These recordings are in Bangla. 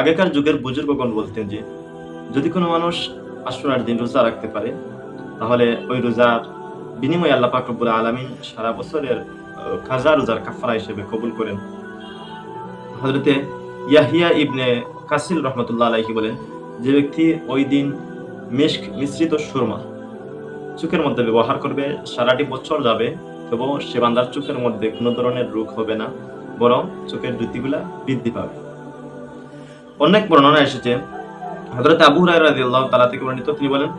আগেকার যুগের বুজুর্গগণ বলতেন যে, যদি কোনো মানুষ আশুরার দিন রোজা রাখতে পারে, তাহলে ওই রোজার বিনিময়ে আল্লাহ পাক রব্বুল আলামিন সারা বছরের খাজা রোজার কাফারা হিসেবে কবুল করেন। হজরতে ইয়াহিয়া ইবনে কাসিল রহমতুল্লাহ আলাইহি বলেন, যে ব্যক্তি ওই দিন মিষ্ক মিশ্রিত সুরমা চোখের মধ্যে ব্যবহার করবে, সারাটি বছর যাবে, তবুও সে বান্দার চোখের মধ্যে কোনো ধরনের রোগ হবে না, বরং চোখের জ্যোতিগুলা বৃদ্ধি পাবে। অনেক বর্ণনা এসেছে। হজরত আবু রাদিয়াল্লাহু তাআলা থেকে বর্ণিত, তিনি বলেন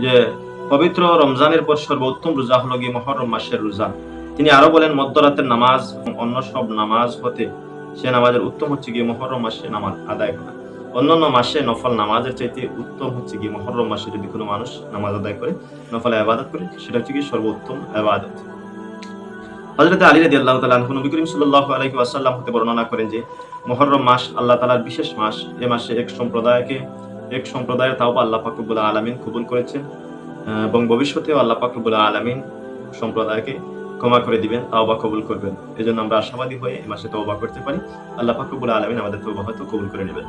যে, পবিত্র রমজানের পর সর্বোত্তম রোজা হলো গিয়ে মহরম মাসের রোজা। তিনি আরও বলেন, মধ্যরাতের নামাজ অন্য সব নামাজ হতে সে নামাজের উত্তম হচ্ছে গিয়ে মহরম মাসে নামাজ আদায় করা। অন্যান্য মাসে নফল নামাজের চাইতে উত্তম হচ্ছে গিয়ে মহরম মাসে যদি কোনো মানুষ নামাজ আদায় করে, নফল আবাদত করে, সেটা হচ্ছে গিয়ে সর্বোত্তম আবাদত হযরত আলী রাদিয়াল্লাহু তাআলা আনহু নবী করিম সাল্লাল্লাহু আলাইহি ওয়াসাল্লাম হতে বর্ণনা করেন যে, মহরম মাস আল্লাহ তাআলার বিশেষ মাস। এ মাসে এক সম্প্রদায়কে, এক সম্প্রদায়ের তাওবা আল্লাহ পাক রব্বুল আলামিন কবুল করেছেন এবং ভবিষ্যতেও আল্লাহ পাক রব্বুল আলামিন সম্প্রদায়কে ক্ষমা করে দিবেন, তাওবা কবুল করবেন। এজন্য আমরা আশাবাদী হয়ে এই মাসে তওবা করতে পারি। আল্লাহ পাক রব্বুল আলামিন আমাদের তওবা হয়তো কবুল করে নেবেন।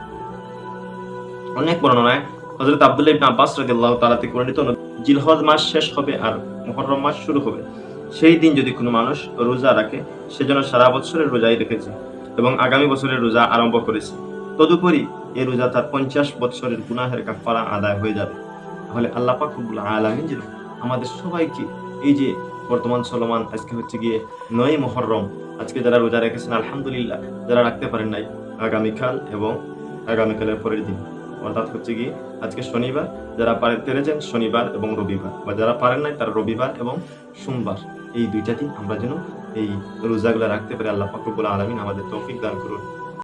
অনেক বর্ণনায় হযরত আব্দুল্লাহ ইবনে আব্বাস রাদিয়াল্লাহু তাআলা থেকে বর্ণিত জিলহজ মাস শেষ হবে আর মুহররম মাস শুরু হবে। সেই দিন যদি কোনো মানুষ রোজা রাখে, সেজন্য সারা বছরের রোজাই রেখেছে এবং আগামী বছরের রোজা আরম্ভ করেছে। তদুপরি এই রোজা তার পঞ্চাশ বছরের গুনাহের কাফারা আদায় হয়ে যাবে। তাহলে আল্লাহ পাক রব্বুল আলামিন যেন আমাদের সবাইকে এই যে বর্তমান চলমান, আজকে হচ্ছে গিয়ে নয় মহরম, আজকে যারা রোজা রেখেছেন, আলহামদুলিল্লাহ, যারা রাখতে পারেন নাই, আগামীকাল এবং আগামীকালের পরের দিন। অর্থাৎ হচ্ছে কি, আজকে শনিবার, যারা পারে পেরেছেন শনিবার এবং রবিবার, বা যারা পারেন নাই তারা রবিবার এবং সোমবার। এই দুইটা দিন আমরা যেন এই রোজাগুলো রাখতে পারি, আল্লাহ ফাকরুল আলমিন আমাদের তৌফিক দান করুন।